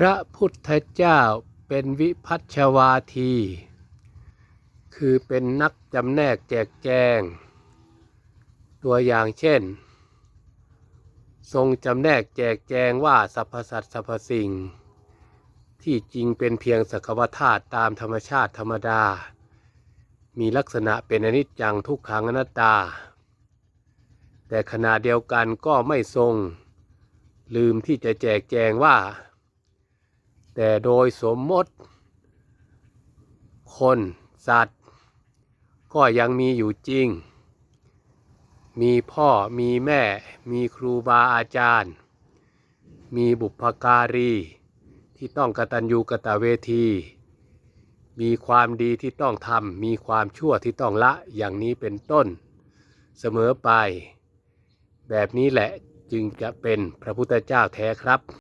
พระพุทธเจ้าเป็นวิพัชชวาที คือเป็นนักจำแนกแจกแจง ตัวอย่างเช่น ทรงจำแนกแจกแจงว่าสรรพสัตว์สรรพสิ่ง ที่จริงเป็นเพียงสกวธาตุตามธรรมชาติธรรมดา มีลักษณะเป็นอนิจจังทุกขังอนัตตา แต่ขณะเดียวกันก็ไม่ทรง ลืมที่จะแจกแจงว่า แต่โดยสมมติ คนสัตว์ ก็ยังมีอยู่จริง มีพ่อมีแม่ มีครูบาอาจารย์ มีบุพการี ที่ต้องกตัญญูกตเวที มีความดีที่ต้องทำมีความชั่วที่ต้องละอย่างนี้เป็นต้น เสมอไป แบบนี้แหละจึงจะเป็นพระพุทธเจ้าแท้ครับ